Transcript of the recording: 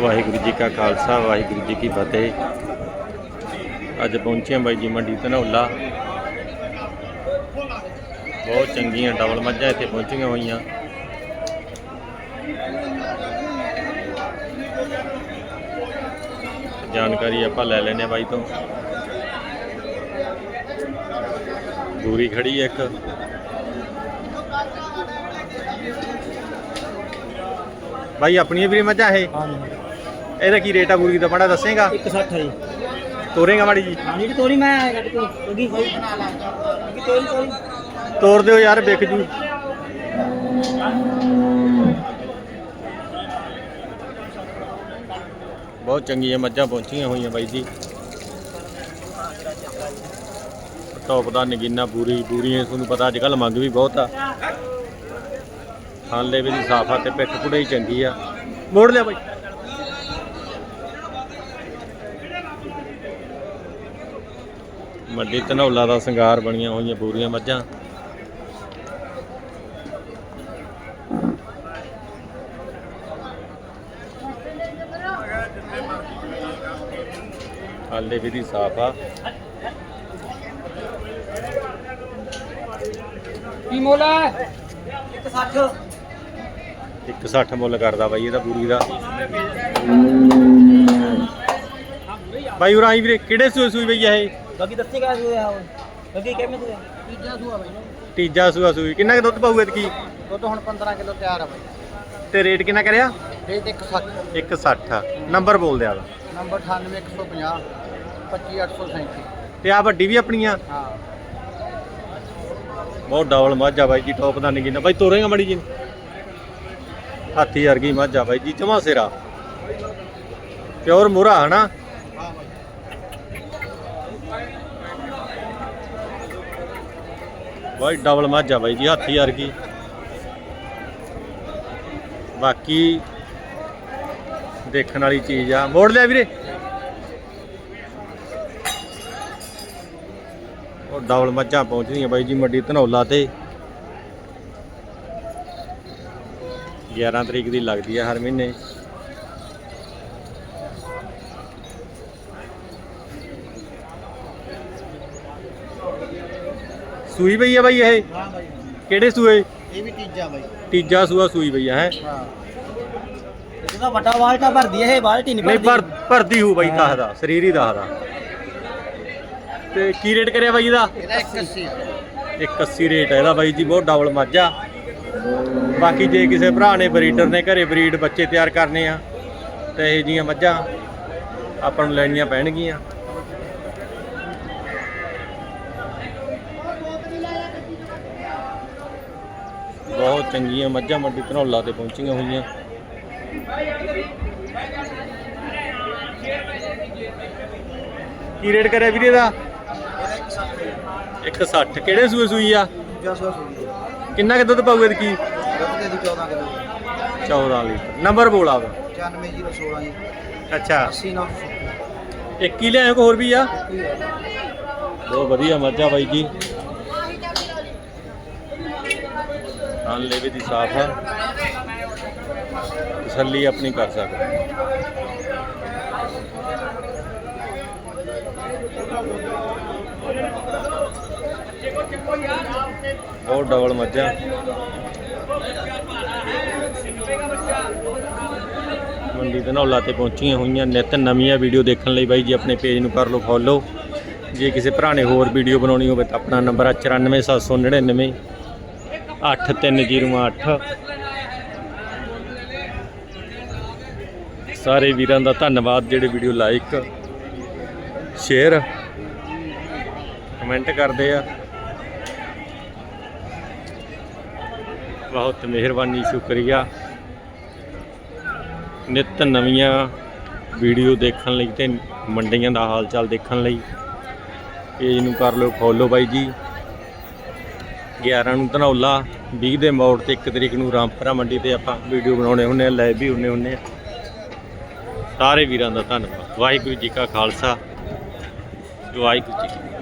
ਵਾਹਿਗੁਰੂ ਜੀ ਕਾ ਖਾਲਸਾ, ਵਾਹਿਗੁਰੂ ਜੀ ਕੀ ਫਤਿਹ। ਅੱਜ ਪਹੁੰਚੇ ਬਾਈ ਜੀ ਮੰਡੀ ਧਨੌਲਾ। ਬਹੁਤ ਚੰਗੀਆਂ ਡਬਲ ਮੱਝਾਂ ਇੱਥੇ ਪਹੁੰਚੀਆਂ ਹੋਈਆਂ। ਜਾਣਕਾਰੀ ਆਪਾਂ ਲੈ ਲੈਨੇ ਆ ਬਾਈ ਤੋਂ। ਦੂਰੀ ਖੜੀ ਇੱਕ। ਬਾਈ, ਆਪਣੀਆਂ ਵੀ ਮੱਝਾਂ ਇਹ? ਹਾਂਜੀ। ਇਹਦਾ ਕੀ ਰੇਟ ਆ ਬੂਰੀ ਦਾ? ਮਾੜਾ ਦੱਸੇਗਾ? 160 ਹੈ ਜੀ। ਤੋਰੇਗਾ ਮਾੜੀ ਜੀ? ਹਾਂਜੀ ਕਿ ਤੋਰੀ ਮੈਂ ਕੱਟ ਕੇ ਕਿਉਂਕਿ ਕੋਈ ਕਿ ਤੋਰੀ ਤੋਰੀ। ਤੋਰ ਦਿਓ ਯਾਰ ਵਿਕ ਜੂ। ਬਹੁਤ ਚੰਗੀਆਂ ਮੱਝਾਂ ਪਹੁੰਚੀਆਂ ਹੋਈਆਂ ਬਾਈ ਜੀ। ਟੌਪ ਦਾ ਨਗੀਨਾ ਪੂਰੀ ਪੂਰੀਆਂ ਤੁਹਾਨੂੰ ਪਤਾ ਅੱਜ ਕੱਲ ਮੰਗ ਵੀ ਬਹੁਤ ਆ। ਖਾਣ ਲੈਵੇ ਦੀ ਸਾਫਾ ਤੇ ਪਿੱਠ ਪੁੜੇ ਹੀ ਚੰਗੀ ਆ। ਮੋੜ ਲਿਆ ਬਾਈ। ਵੱਡੀ ਧਨੌਲਾ ਦਾ ਸ਼ਿੰਗਾਰ ਬਣੀਆਂ ਹੋਈਆਂ ਪੂਰੀਆਂ ਮੱਝਾਂ। ਹਾਲੇ ਵੀ ਦੀ ਸਾਫ਼ ਆ। ਕੀ ਮੁੱਲ ਹੈ? 160 160 ਮੁੱਲ ਕਰਦਾ ਬਾਈ ਇਹਦਾ ਪੂਰੀ ਦਾ। ਬਾਈ ਉਰਾਂ ਵੀਰੇ ਕਿਹੜੇ ਸੂਏ ਸੂਈ ਬਈ ਇਹ? ਬਾਕੀ ਦੱਸੀ ਕਾ ਸੂਆ ਹੋ ਬਾਕੀ ਕਿਵੇਂ ਸੂਆ ਤੀਜਾ ਸੂਆ ਬਾਈ। ਤੀਜਾ ਸੂਆ ਸੂਈ। ਕਿੰਨਾ ਕੁ ਦੁੱਧ ਪਾਊ ਐਤਕੀ ਦੁੱਧ ਹੁਣ 15 ਕਿਲੋ ਤਿਆਰ ਆ ਬਾਈ। ਤੇ ਰੇਟ ਕਿੰਨਾ ਕਰਿਆ? ਤੇ 160 160 ਨੰਬਰ ਬੋਲ ਦਿਆ ਨੰਬਰ 98150 25837 ਤੇ ਆ ਵੱਡੀ ਵੀ ਆਪਣੀਆਂ? ਹਾਂ। ਬਹੁਤ ਡਬਲ ਮੱਝ ਆ ਬਾਈ ਜੀ ਟੌਪ ਦਾ ਨਹੀਂ ਬਾਈ ਤੋਰੇਗਾ ਮੜੀ ਜੀ ਹਾਥੀ ਵਰਗੀ ਮੱਝ ਆ ਬਾਈ ਜੀ ਜਮਾ ਸਿਰਾ। ਪਿਓਰ ਮੁਰਾ ਹਨਾ ਹਾਂ ਬਾਈ ਬਾਈ ਡਬਲ ਮੱਝ ਬਾਈ ਜੀ, ਹਾਥੀ ਵਰਗੀ। ਬਾਕੀ ਦੇਖਣ ਵਾਲੀ ਚੀਜ਼ ਆ। ਮੋੜ ਲਿਆ ਵੀਰੇ। ਉਹ ਡਬਲ ਮੱਝਾਂ ਪਹੁੰਚਦੀਆਂ ਬਾਈ ਜੀ, ਮੰਡੀ ਧਨੌਲਾ ਤੇ। 11 ਤਰੀਕ ਦੀ ਲੱਗਦੀ ਆ ਹਰ ਮਹੀਨੇ। ਸੂਈ ਪਈ ਆ ਬਾਈ ਇਹ? ਹਾਂ ਬਾਈ ਕਿਹੜੇ ਸੂਏ? ਇਹ ਵੀ ਤੀਜਾ ਬਾਈ। ਤੀਜਾ ਸੂਆ ਸੂਈ ਪਈ ਆ ਹੈ? ਹਾਂ। ਜਿਹਦਾ ਵੱਡਾ ਬਾਲਟਾ ਭਰਦੀ ਇਹ ਬਾਲਟੀ ਨਹੀਂ ਨਹੀਂ ਭਰਦੀ। ਪਰ ਭਰਦੀ ਹੂ ਬਾਈ ਦੱਸਦਾ ਸਰੀਰ ਹੀ ਦੱਸਦਾ ਤੇ ਕੀ ਰੇਟ ਕਰਿਆ ਬਾਈ ਇਹਦਾ? ਇਹਦਾ 81 180 ਰੇਟ ਹੈ ਇਹਦਾ ਬਾਈ ਜੀ ਬਹੁਤ ਡਬਲ ਮੱਝ ਬਾਕੀ ਜੇ ਕਿਸੇ ਭਰਾ ਨੇ ਬਰੀਡਰ ਨੇ ਘਰੇ ਬਰੀਡ ਬੱਚੇ ਤਿਆਰ ਕਰਨੇ ਆ ਤੇ ਇਹ ਜੀਆਂ ਮੱਝਾਂ ਆਪਾਂ ਨੂੰ ਲੈਣੀਆਂ ਪੈਣਗੀਆਂ। ਬਹੁਤ ਚੰਗੀਆਂ ਮੱਝਾਂ ਮੰਡੀ ਧਨੌਲਾ ਤੇ ਪਹੁੰਚੀਆਂ ਹੋਈਆਂ। ਕੀ ਰੇਟ ਕਰਿਆ ਵੀਰੇ ਦਾ 160 ਕਿਹੜੇ ਸੂਏ ਸੂਈ ਆ? ਸੂਈ ਕਿੰਨਾ ਕੁ ਦੁੱਧ ਪਾਊਗਾ ਕੀ? ਦੁੱਧ ਦੇ ਦੀ 14 ਕਿਲੋ। 14 ਲੀਟਰ। ਨੰਬਰ ਬੋਲ ਆਵਾ 94016 ਜੀ। ਅੱਛਾ। 80 9 ਇੱਕ ਹੀ ਕਿ ਹੋਰ ਵੀ ਆ। ਬਹੁਤ ਵਧੀਆ ਮੱਝਾਂ ਬਾਈ ਜੀ। ਹਾਂ ਲੇਵੇ ਦੀ ਸਾਫ਼ ਆ ਤਸੱਲੀ ਆਪਣੀ ਕਰ ਸਕਦਾ ਬਹੁਤ ਡਬਲ ਮੱਝਾਂ। ਮੰਡੀ ਧਨੌਲਾ ਤੇ ਪਹੁੰਚੀਆਂ ਹੋਈਆਂ ਨਿਤ ਨਵੀਆਂ ਵੀਡੀਓ ਦੇਖਣ ਲਈ ਬਾਈ ਜੀ ਆਪਣੇ ਪੇਜ ਨੂੰ ਕਰ ਲਓ ਫੋਲੋ ਜੇ ਕਿਸੇ ਭਰਾ ਨੇ ਹੋਰ ਵੀਡੀਓ ਬਣਾਉਣੀ ਹੋਵੇ ਤਾਂ ਆਪਣਾ ਨੰਬਰ ਆ 94799 8308 ਸਾਰੇ ਵੀਰਾਂ ਦਾ ਧੰਨਵਾਦ, ਜਿਹੜੇ ਵੀਡੀਓ ਲਾਈਕ ਸ਼ੇਅਰ ਕਮੈਂਟ ਕਰਦੇ ਆ। ਬਹੁਤ ਮਿਹਰਬਾਨੀ, ਸ਼ੁਕਰੀਆ। ਨਿਤ ਨਵੀਆਂ ਵੀਡੀਓ ਦੇਖਣ ਲਈ ਤੇ ਮੰਡੀਆਂ ਦਾ ਹਾਲ ਚਾਲ ਦੇਖਣ ਲਈ। ਪੇਜ ਨੂੰ ਕਰ ਲਓ ਫੋਲੋ ਬਾਈ ਜੀ। 11 ਨੂੰ ਧਨੌਲਾ 20 ਦੇ ਮੋੜ ਤੇ 1 ਤਰੀਕ ਨੂੰ ਰਾਮਪੁਰਾ ਮੰਡੀ ਤੇ ਆਪਾਂ ਵੀਡੀਓ ਬਣਾਉਣੇ ਹੁੰਨੇ ਆ ਲਾਈਵ ਵੀ ਹੁੰਨੇ ਹੁੰਨੇ ਆ। ਸਾਰੇ ਵੀਰਾਂ ਦਾ ਧੰਨਵਾਦ। ਵਾਹਿਗੁਰੂ ਜੀ ਕਾ ਖਾਲਸਾ, ਵਾਹਿਗੁਰੂ ਜੀ